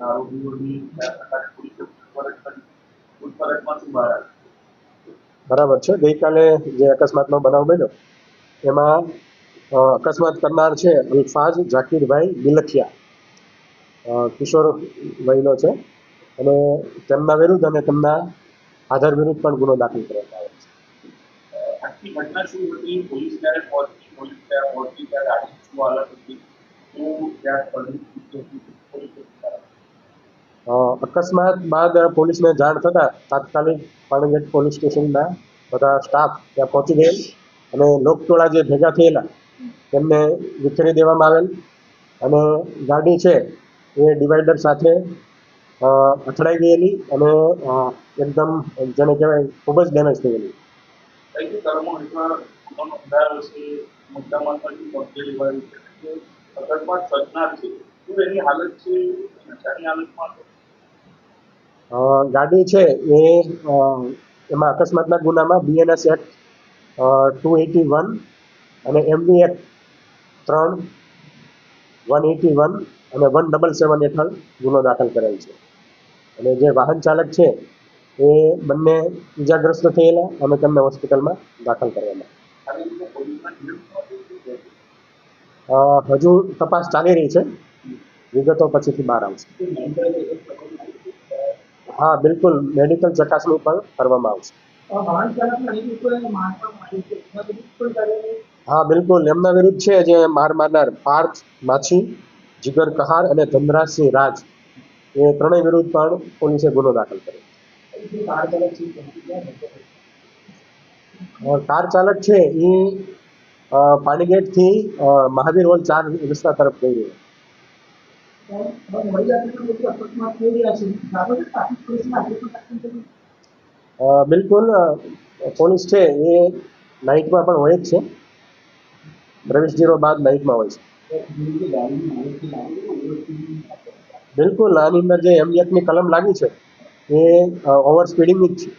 ચોરીઓની કયા પ્રકારે પોલીસે પૂછપરછ કરી પૂછપરછમાં બરાબર છે. ગઈકાલે જે અકસ્માતનો બનાવ બન્યો, એમાં અકસ્માત કરનાર છે અલ્ફાઝ ઝાકીરભાઈ બિલખિયા. કિશોર વયનો છે. અને તેમના વિરુદ્ધ અને તેમના આધાર વિરુદ્ધ પણ ગુનો દાખલ કરવામાં આવ્યો છે. પોલીસ સ્થળની સ્થિતિ હતી પોલીસે શું કરાવ્યું? અ, અકસ્માત બાદ પોલીસને જાણ થતાં તાત્કાલિક પાણીગેટ પોલીસ સ્ટેશનના બધા સ્ટાફ ત્યાં પહોંચી ગયેલ અને લોકટોળા જે ભેગા થયેલા તેમને વિખેરી દેવામાં આવેલ અને ગાડી છે એ ડિવાઈડર સાથે અથડાઈ ગયેલી અને એકદમ જેને કહેવાય ખૂબ જ ડેમેજ થયેલી. અકસ્માત સર્જનાર છે. એની હાલત છે? ગાડી છે એ એમાં અકસ્માતના ગુનામાં BNS act two eighty one અને એમવી એક્ટ ત્રણ વન એટી વન અને વન ડબલ સેવન હેઠળ ગુનો દાખલ કરેલ છે. અને જે વાહન ચાલક છે એ બંને ઇજાગ્રસ્ત થયેલા અને તેમને હોસ્પિટલમાં દાખલ? અ, હજુ તપાસ ચાલી રહી છે. વિગતો પછીથી બહાર આવશે. હા બિલકુલ. મેડિકલ ચકાસણી પણ કરવામાં આવશે. હા બિલકુલ. એમના વિરુદ્ધ છે જે માર મારનાર પાર્થ માછી જીગર કહાર અને ધનરાજસિંહ રાજ. એ ત્રણેય વિરુદ્ધ પણ પોલીસે ગુનો દાખલ કર્યો. કાર ચાલક છે એ પાણીગેટથી મહાવીર હોલ ચાર રસ્તા તરફ ગઈ રહ્યો. બિલકુલ પોલીસ છે એ નાઇટમાં પણ હોય જ છે. પ્રવેશ જીરો બાદ નાઇટમાં હોય છે. બિલકુલ, આની અંદર જે એમએફની કલમ લાગી છે એ ઓવર સ્પીડિંગની જ છે.